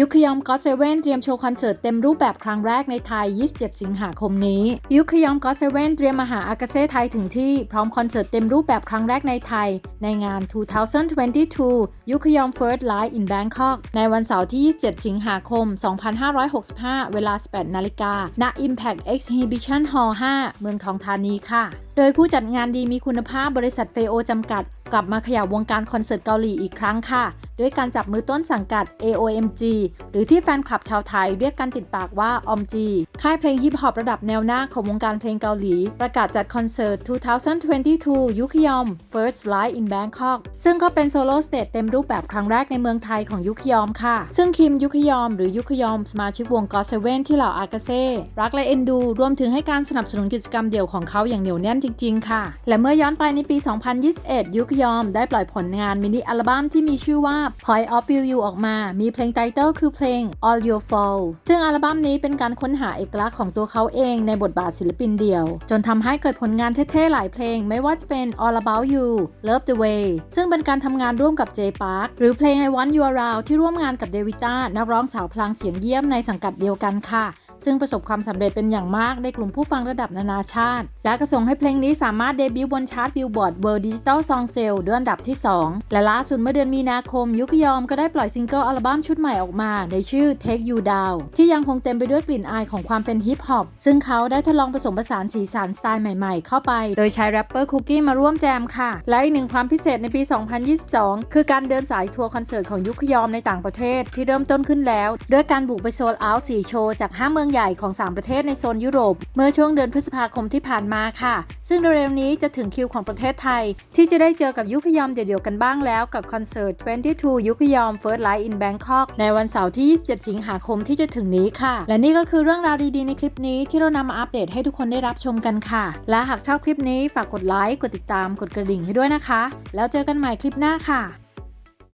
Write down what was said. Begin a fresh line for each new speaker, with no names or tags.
ยุคยอมก็เซเว่นเตรียมโชว์คอนเสิร์ตเต็มรูปแบบครั้งแรกในไทย 27 สิงหาคมนี้ ยุคยอมก็เซเว่นเตรียมมาหาอากาเซ่ไทยถึงที่ พร้อมคอนเสิร์ตเต็มรูปแบบครั้งแรกในไทย ในงาน 2022 ยุคยอม First Live in Bangkok ในวันเสาร์ที่ 27 สิงหาคม 2565 เวลา 18 นาฬิกา ณ Impact Exhibition Hall 5 เมืองทองธานีค่ะ โดยผู้จัดงานดีมีคุณภาพบริษัทเฟโอจำกัด กลับมาขยับวงการคอนเสิร์ตเกาหลีอีกครั้งค่ะ ด้วยการจับมือต้นสังกัด AOMG หรือที่แฟนคลับชาวไทยเรียกกันติดปากว่า OMG ค่ายเพลงฮิปฮอประดับแนวหน้าของวงการเพลงเกาหลี ประกาศจัดคอนเสิร์ต 2022 ยุคยอม First Live in Bangkok ซึ่งก็เป็นโซโล่สเตจเต็มรูปแบบครั้งแรกในเมืองไทยของยุคยอมค่ะ ซึ่งคิมยุคยอมหรือยุคยอมสมาชิกวง God Seven ที่เหล่าอากาเซ่รักและเอ็นดู รวมถึงให้การสนับสนุนกิจกรรมเดี่ยวของเขาอย่างเหนียวแน่นจริง ๆ ค่ะ และเมื่อย้อนไปในปี 2021 ยุคยอมได้ปล่อยผลงานมินิอัลบั้มที่มีชื่อว่า Point of View You ออกมา มีเพลงไตเติลคือเพลง All Your Fall ซึ่งอัลบั้มนี้เป็นการค้นหาเอกลักษณ์ของตัวเขาเองในบทบาทศิลปินเดี่ยว จนทำให้เกิดผลงานเท่ๆหลายเพลง ไม่ว่าจะเป็น All About You Love the Way ซึ่งเป็นการทำงานร่วมกับ J Park หรือเพลง I Want You Around ที่ร่วมงานกับเดวิต้านักร้องสาวพลางเสียงเยี่ยมในสังกัดเดียวกันค่ะ ซึ่งประสบความสำเร็จเป็นอย่างมากในกลุ่มผู้ฟังระดับนานาชาติ และกระส่งให้เพลงนี้สามารถเดบิวต์บนชาร์ตบิลบอร์ด World Digital Song Sale ด้วยอันดับที่ 2 และล่าสุดเมื่อเดือนมีนาคม ยุคยอมก็ได้ปล่อยซิงเกิลอัลบั้มชุดใหม่ออกมา ในชื่อ Take You Down ที่ยังคงเต็มไปด้วยกลิ่นอายของความเป็นฮิปฮอปซึ่งเขาได้ทดลองผสมผสานสีสันสไตล์ใหม่ ๆ เข้าไป โดยใช้แรปเปอร์คุกกี้มาร่วมแจมค่ะ และอีกหนึ่งความพิเศษในปี 2022 คือการเดินสายทัวร์คอนเสิร์ตของยุคยอมในต่างประเทศที่เริ่มต้นขึ้นแล้ว ด้วยการบุกไปโซลเอาท์4โชว์จาก5เมืองใหญ่ของ 3 ประเทศในโซนยุโรป เมื่อช่วงเดือนพฤษภาคมที่ผ่านมาค่ะ ซึ่งเร็วๆนี้จะถึงคิวของประเทศไทย ที่จะได้เจอกับยุคยอมเดี่ยวๆกันบ้างแล้วกับคอนเสิร์ต 22 ยุคยอม First Live in Bangkok ในวันเสาร์ที่ 27 สิงหาคมที่จะถึงนี้ค่ะ และนี่ก็คือเรื่องราวดีๆในคลิปนี้ที่เรานำมาอัปเดตให้ทุกคนได้รับชมกันค่ะ และหากชอบคลิปนี้ฝากกดไลค์กดติดตามกดกระดิ่งให้ด้วยนะคะ แล้วเจอกันใหม่คลิปหน้าค่ะ